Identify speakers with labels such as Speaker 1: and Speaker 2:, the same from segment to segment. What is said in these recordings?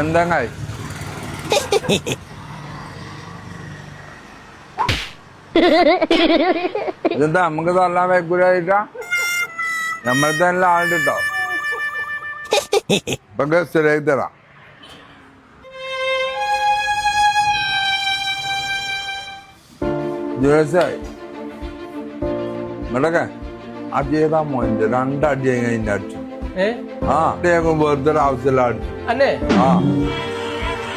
Speaker 1: എന്തെങ്ങായി? ഇതെന്താ നമുക്ക് തള്ളാൻ വെക്കൂലായിട്ടാ നമ്മൾ തന്നെ ആളുണ്ടോ ഇപ്പൊ ശരിയാക്കി തരാം ജോസായി ഇങ്ങോട്ടൊക്കെ. അടിയതാ മോന്റെ? രണ്ടടി കഴിഞ്ഞ അടിച്ചു. ആ. അടിയേക്കും വെറുതെ ഒരു ആവശ്യമില്ല അടിച്ചു
Speaker 2: അന്നെ?
Speaker 1: ആ.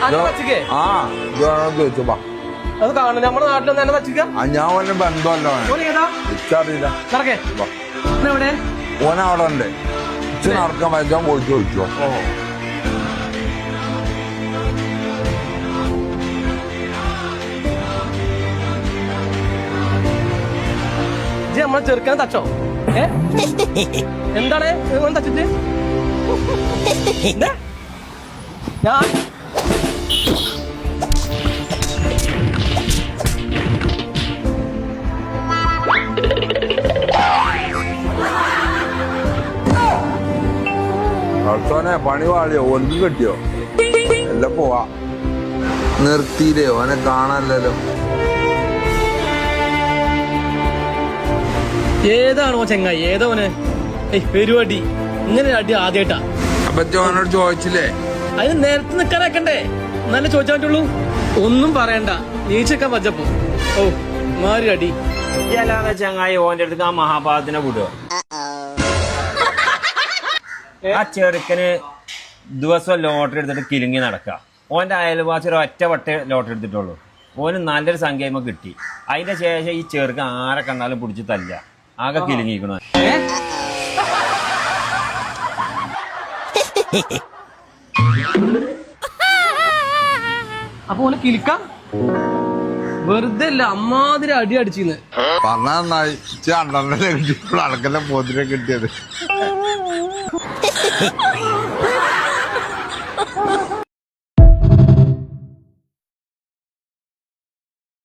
Speaker 2: അന്നെ തച്ചിക്കേ
Speaker 1: ആ ഇതാണോ ചോദിച്ചു ബാ
Speaker 2: അത് കാണും നമ്മുടെ നാട്ടിലൊന്നും എന്നെ തച്ചിക്ക
Speaker 1: ആ ഞാൻ ഓനെ ബന്ധമല്ല ഇച്ചറിയില്ല
Speaker 2: നടക്കേ. എവിടെ
Speaker 1: ഉണ്ട്. ഇച്ച് നടക്കാൻ വയ്ക്കാൻ പോയി ചോദിച്ചോ
Speaker 2: ഇജ്ജ് നമ്മളെ ചെറുക്കാൻ തച്ചോ? എന്താണ്? എന്താ ചുറ്റ്? ഞാൻ
Speaker 1: ഭർത്താനെ പണി വാളിയോ ഒന്നും കിട്ടിയോ? എല്ലാം പോവാ. നിർത്തിയില്ലേ? ഓനെ കാണാനല്ലോ
Speaker 2: ഏതാണോ ചെങ്ങായി? ഏതോന് ഏയ് പരിപാടി ഇങ്ങനെ അടി ആദ്യമായിട്ടാ
Speaker 1: അപ്പൊ ചോദിച്ചില്ലേ?
Speaker 2: അതിന് നേരത്തെ നിക്കാനാക്കണ്ടേ? നല്ല ചോദിച്ചാൻ പറ്റുള്ളൂ ഒന്നും പറയണ്ട. നീച്ചക്കാൻ വച്ചപ്പോ. ഓ മാറി അടി.
Speaker 3: അല്ലാതെ ചങ്ങായി ഓന്റെ അടുത്ത് ആ മഹാഭാരതത്തിനെ വിടുക. ആ ചെറുക്കന് ദിവസം ലോട്ടറി എടുത്തിട്ട് കിലുങ്ങി നടക്കുക. ഓന്റെ അയൽവാസി ഒരു ഒറ്റ വട്ട ലോട്ടറി എടുത്തിട്ടുള്ളൂ. ഓന് നല്ലൊരു സംഖ്യ കിട്ടി. അതിന്റെ ശേഷം ഈ ചെറുക്കൻ ആരെ കണ്ടാലും പിടിച്ച് തല്ല ആകെ കിലുങ്ങിക്കണു
Speaker 2: അപ്പൊ ഓനെ കിലിക്കാം? വെറുതെ അല്ല അമ്മാതിരി അടി അടിച്ചിന്ന്
Speaker 1: പറഞ്ഞാൽ അണ്ണനെ കിട്ടിയപ്പോൾ അണക്കെല്ലാം പോത്തിനെ കിട്ടിയത്.